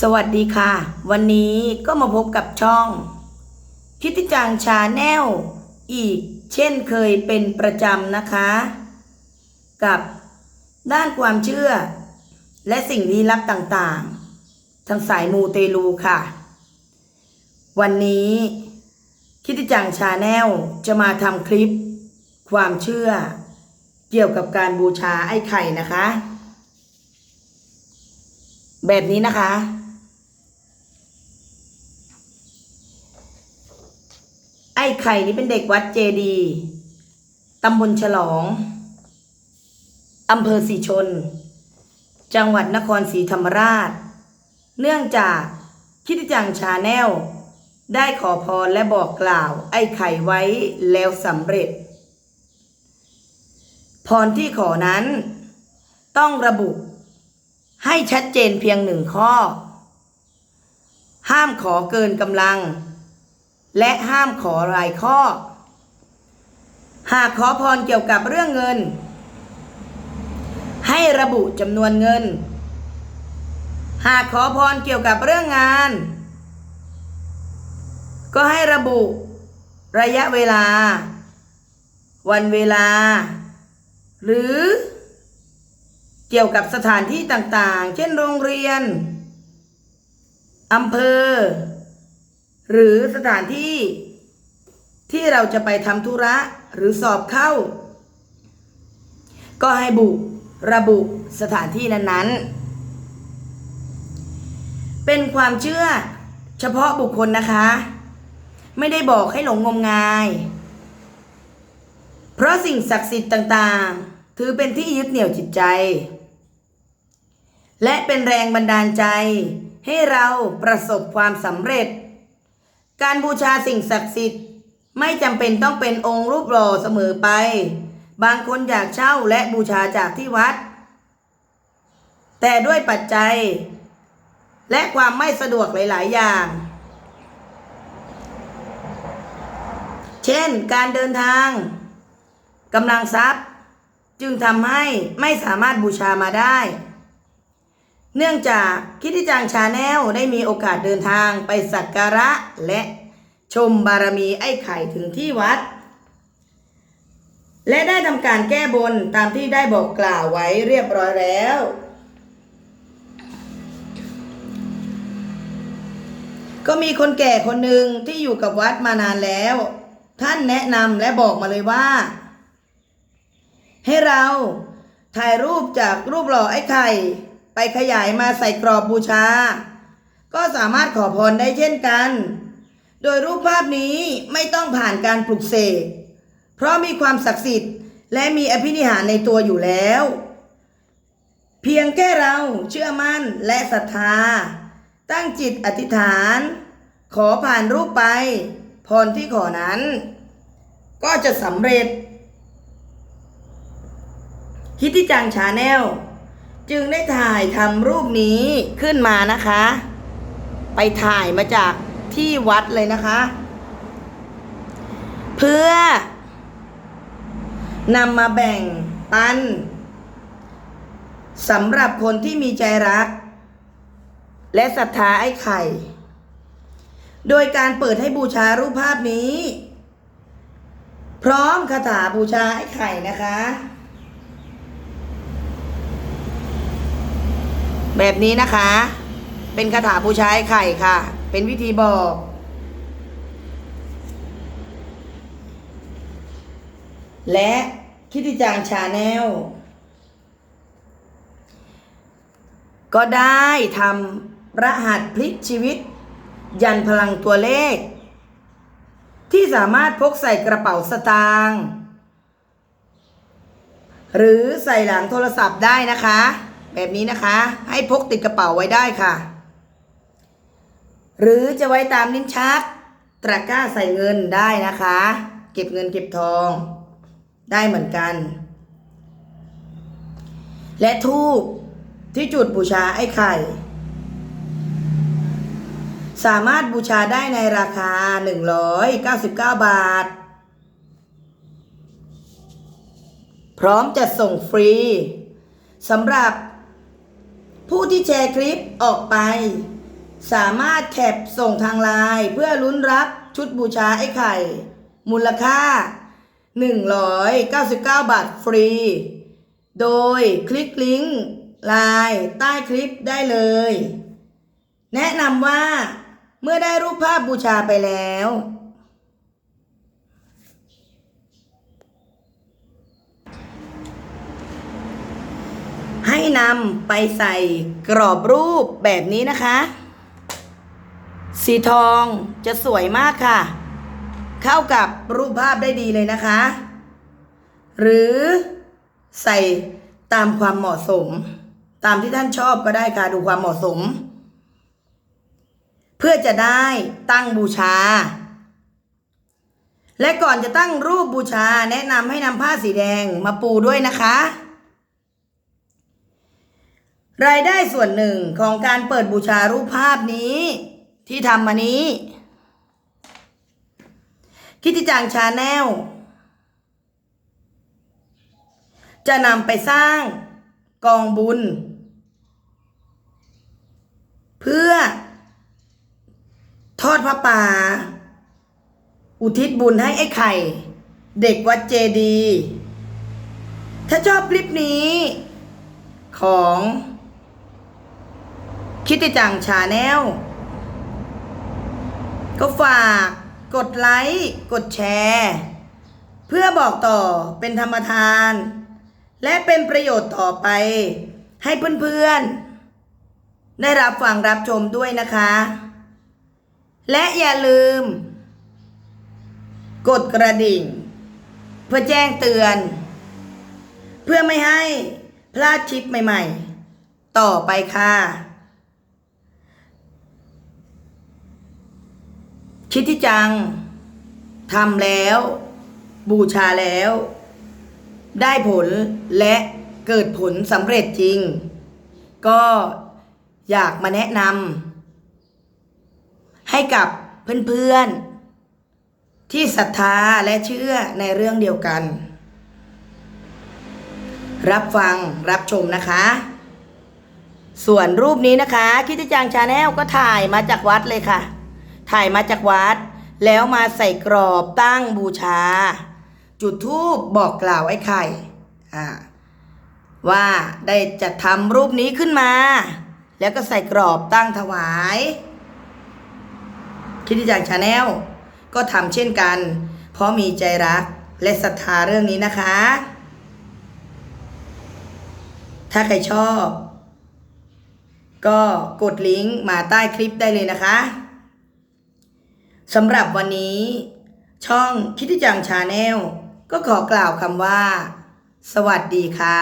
สวัสดีค่ะ วันนี้ก็มาพบกับช่องคิติจังชาแนลอีกเช่นเคยเป็นประจำนะคะ กับด้านความเชื่อ และสิ่งลี้ลับต่างๆ ทางสายมูเตลูค่ะ วันนี้คิติจังชาแนลจะมาทำคลิป ความเชื่อ เกี่ยวกับการบูชาไอ้ไข่นะคะแบบนี้นะคะ อ้ไข่นี่เป็นเด็กวัดเจดีตำบลฉลองอำเภอสีชน จังหวัดนครศรีธรรมราช เนื่องจากคิดจังชาแนล ได้ขอพรและบอกกล่าว ไอ้ไข่ไว้แล้วสำเร็จ พรที่ขอนั้น ต้องระบุ ให้ชัดเจนเพียงหนึ่งข้อ ห้ามขอเกินกำลัง และห้ามขอรายข้อ หากขอพรเกี่ยวกับเรื่องเงิน ให้ระบุจำนวนเงิน หากขอพรเกี่ยวกับเรื่องงาน ก็ให้ระบุระยะเวลา วันเวลา หรือเกี่ยวกับสถานที่ต่างๆ เช่นโรงเรียน อำเภอ หรือสถานที่ที่เราจะไปทำธุระหรือสอบเข้า ก็ให้บุระบุสถานที่นั้นๆ เป็นความเชื่อเฉพาะบุคคลนะคะ ไม่ได้บอกให้หลงงมงาย เพราะสิ่งศักดิ์สิทธิ์ต่างๆ ถือเป็นที่ยึดเหนี่ยวจิตใจ และเป็นแรงบันดาลใจให้เราประสบความสำเร็จ การบูชาสิ่งศักดิ์สิทธิ์ ไม่จำเป็นต้องเป็นองค์รูปหล่อเสมอไป บางคนอยากเช่าและบูชาจากที่วัด แต่ด้วยปัจจัย และความไม่สะดวกหลาย ๆ อย่าง เช่นการเดินทางกำลังทรัพย์ จึงทำให้ไม่สามารถบูชามาได้ เนื่องจากคิดที่จังชาแนลได้มีโอกาสเดินทางไปสักการะและชมบารมีไอ้ไข่ถึงที่วัด และได้ทำการแก้บนตามที่ได้บอกกล่าวไว้เรียบร้อยแล้ว ก็มีคนแก่คนหนึ่งที่อยู่กับวัดมานานแล้ว ท่านแนะนำและบอกมาเลยว่า ให้เราถ่ายรูปจากรูปหล่อไอ้ไข่ ไปขยายมาใส่กรอบบูชา ก็สามารถขอพรได้เช่นกัน โดยรูปภาพนี้ไม่ต้องผ่านการปลุกเสก เพราะมีความศักดิ์สิทธิ์ และมีอภินิหารในตัวอยู่แล้ว เพียงแค่เราเชื่อมั่นและศรัทธา ตั้งจิตอธิษฐาน ขอผ่านรูปไปพรที่ขอนั้น ก็จะสำเร็จฮิติจังชาแนล จึงได้ถ่ายทำรูปนี้ขึ้นมานะคะ ไปถ่ายมาจากที่วัดเลยนะคะ เพื่อนำมาแบ่งปันสำหรับคนที่มีใจรัก และศรัทธาไอ้ไข่ โดยการเปิดให้บูชารูปภาพนี้ พร้อมคาถาบูชาไอ้ไข่นะคะ แบบนี้นะคะ เป็นคาถาบูชาไอ้ไข่ค่ะ เป็นวิธีบอก และคิดติจังชาแนลก็ได้ทำรหัสพลิกชีวิต ยันพลังตัวเลข ที่สามารถพกใส่กระเป๋าสตางค์หรือใส่หลังโทรศัพท์ได้นะคะ แบบนี้นะคะ ให้พกติดกระเป๋าไว้ได้ค่ะ หรือจะไว้ตามลิ้นชัก ตะกร้าใส่เงินได้นะคะ เก็บเงินเก็บทอง ได้เหมือนกัน และทูบที่จุดบูชาไอ้ไข่ สามารถบูชาได้ในราคา 199 บาท พร้อมจัดส่งฟรีสำหรับ ผู้ที่แชร์คลิปออกไป สามารถแคปส่งทางไลน์เพื่อลุ้นรับชุดบูชาไอ้ไข่ มูลค่า 199 บาทฟรี โดยคลิกลิงก์ไลน์ใต้คลิปได้เลย แนะนำว่าเมื่อได้รูปภาพบูชาไปแล้ว นำไปใส่กรอบรูปแบบนี้นะคะ สีทองจะสวยมากค่ะ เข้ากับรูปภาพได้ดีเลยนะคะ หรือใส่ตามความเหมาะสม ตามที่ท่านชอบก็ได้ค่ะดูความเหมาะสม เพื่อจะได้ตั้งบูชา และก่อนจะตั้งรูปบูชาแนะนำให้นำผ้าสีแดงมาปูด้วยนะคะ รายได้ส่วนหนึ่งของการเปิดบูชารูปภาพนี้ ที่ทำมานี้ คิดที่จังชาแนลจะนำไปสร้างกองบุญ เพื่อ ทอดพระป่า อุทิศบุญให้ไอ้ไข่ เด็กวัดเจดี ถ้าชอบคลิปนี้ของ คิดติจังชาแนลก็ฝากกดไลค์กดแชร์ เพื่อบอกต่อเป็นธรรมทาน และเป็นประโยชน์ต่อไป ให้เพื่อนๆ ได้รับฟังรับชมด้วยนะคะ และอย่าลืม กดกระดิ่ง เพื่อแจ้งเตือน เพื่อไม่ให้พลาดคลิปใหม่ๆ ต่อไปค่ะ คิดที่จังทำแล้ว บูชาแล้ว ได้ผลและเกิดผลสำเร็จจริง ก็อยากมาแนะนำให้กับเพื่อนๆ ที่ศรัทธาและเชื่อในเรื่องเดียวกัน รับฟังรับชมนะคะ ส่วนรูปนี้นะคะคิดที่จังชาแนลก็ถ่ายมาจากวัดเลยค่ะ ถ่ายมาจากวัด แล้วมาใส่กรอบตั้งบูชา จุดธูปบอกกล่าวไอ้ไข่อ่าว่าได้จัดทำรูปนี้ขึ้นมา แล้วก็ใส่กรอบตั้งถวายคิดที่จังชาแนลก็ทำเช่นกัน เพราะมีใจรักและศรัทธาเรื่องนี้นะคะ ถ้าใครชอบ ก็กดลิงก์มาใต้คลิปได้เลยนะคะ สำหรับวันนี้ ช่องคิดที่จังชาแนลก็ขอกล่าวคำว่า สวัสดีค่ะ